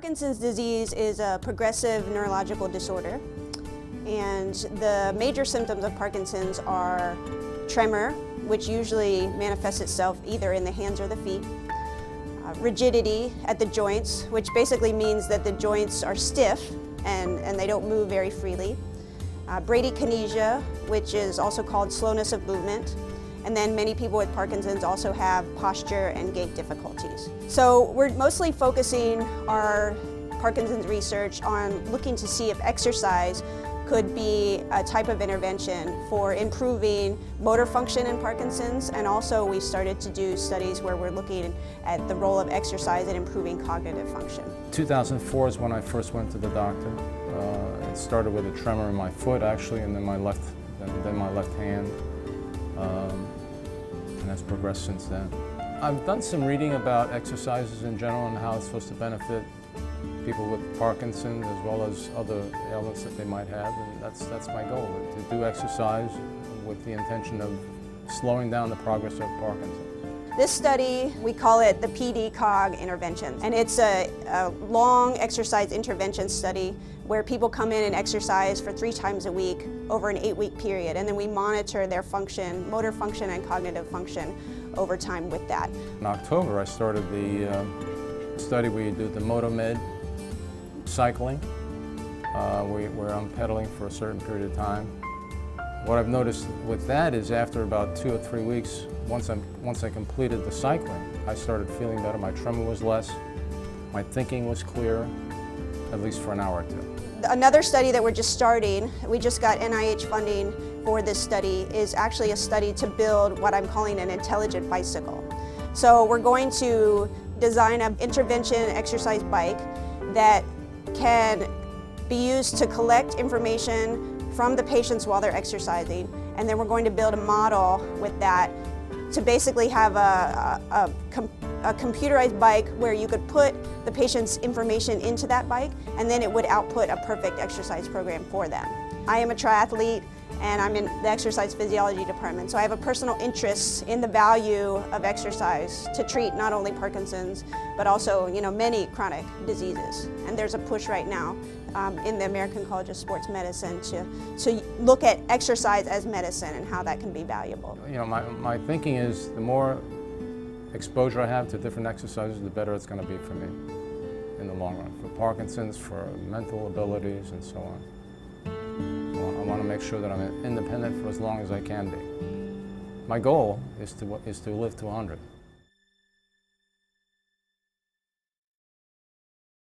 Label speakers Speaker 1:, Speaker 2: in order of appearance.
Speaker 1: Parkinson's disease is a progressive neurological disorder and the major symptoms of Parkinson's are tremor, which usually manifests itself either in the hands or the feet, uh, rigidity at the joints, which basically means that the joints are stiff and, and they don't move very freely, uh, bradykinesia, which is also called slowness of movement, and then many people with Parkinson's also have posture and gait difficulties. So we're mostly focusing our Parkinson's research on looking to see if exercise could be a type of intervention for improving motor function in Parkinson's and also we started to do studies where we're looking at the role of exercise in improving cognitive function.
Speaker 2: 2004 is when I first went to the doctor. Uh, it started with a tremor in my foot actually and then my left, then, then my left hand. Um, and that's progressed since then. I've done some reading about exercises in general and how it's supposed to benefit people with Parkinson's as well as other ailments that they might have, and that's, that's my goal, to do exercise with the intention of slowing down the progress of Parkinson's.
Speaker 1: This study, we call it the PD-COG intervention, and it's a, a, long exercise intervention study where people come in and exercise for three times a week over an eight-week period, and then we monitor their function, motor function and cognitive function over time with that.
Speaker 2: In October, I started the uh, study where you do the MotoMed cycling, uh, where I'm pedaling for a certain period of time. What I've noticed with that is after about two or three weeks, once, i once I completed the cycling, I started feeling better. My tremor was less, my thinking was clearer, at least for an hour or two.
Speaker 1: Another study that we're just starting, we just got NIH funding for this study, is actually a study to build what I'm calling an intelligent bicycle. So we're going to design an intervention exercise bike that can be used to collect information from the patients while they're exercising. And then we're going to build a model with that to basically have a, a, a, a, computerized bike where you could put the patient's information into that bike and then it would output a perfect exercise program for them. I am a triathlete and I'm in the exercise physiology department. So I have a personal interest in the value of exercise to treat not only Parkinson's, but also you know, many chronic diseases. And there's a push right now um, in the American College of Sports Medicine to, to look at exercise as medicine and how that can be valuable.
Speaker 2: You know, my, my thinking is the more exposure I have to different exercises, the better it's going to be for me in the long run, for Parkinson's, for mental abilities, and so on I want to make sure that I'm independent for as long as I can be. My goal is to, is to live to 100.